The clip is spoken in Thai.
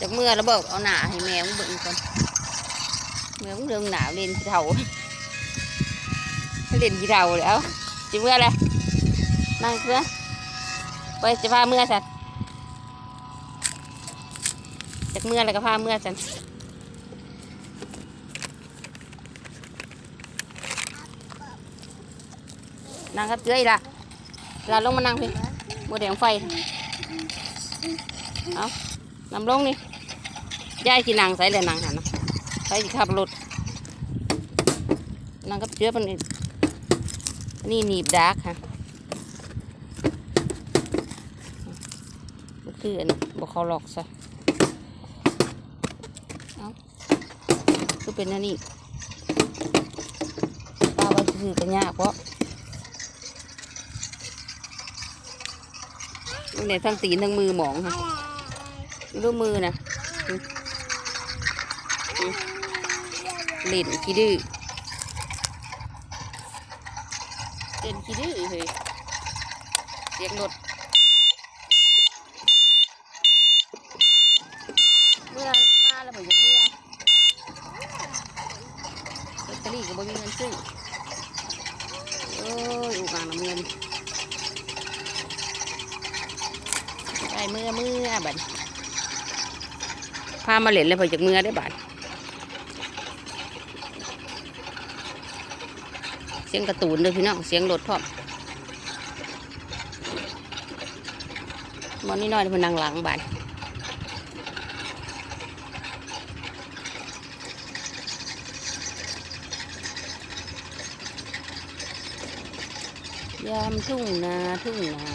จากเมื่อระเบิดเอาหนาให้แมวเบิ่งก่อนแมวเรื่องหนาวเล่นขี้เถาเล่นขี้เถาแล้วจิเมื่อไรนั่งเพื่อไปจะพาเมื่อสัตว์จากเมื่อแล้วก็พาเมื่อสันนั่งครับเจ้ยละเราลงมานั่งพี่โมเดลไฟเอา นำลงนี่ยายสินางใส่เลยนางหันนะใส่ขับรถนางกับเชื้อมันนี่อันนี่หนีบดาร์กค่ะมันคืออันบอกเขาหลอกซะเอาคือเป็นอันนี้ป้าว่าคือกันยากเพราะเนี่ยทั้งตีนทั้งมือหมองค่ะ ดูมือนะอืมอืมเล่นขี้ดื้อเล่นขี้ดื้อเฮ้ยเสียงรถเมื่อมาแล้วบ่อยากเมื่อลอตเตอรี่ก็บ่มีเงินซื้อโอ้ยอุกอางน้ำเงินไปเมื่อเมื่อบัด พามาเล่นเลยพอจากเมื่อได้บาดเสียงกระตูนเลยพี่น้องเสียงรถพร้อมมันนี่น้อยเพิ่นนั่งหลังบาดยามทุ่งนาทุ่งนา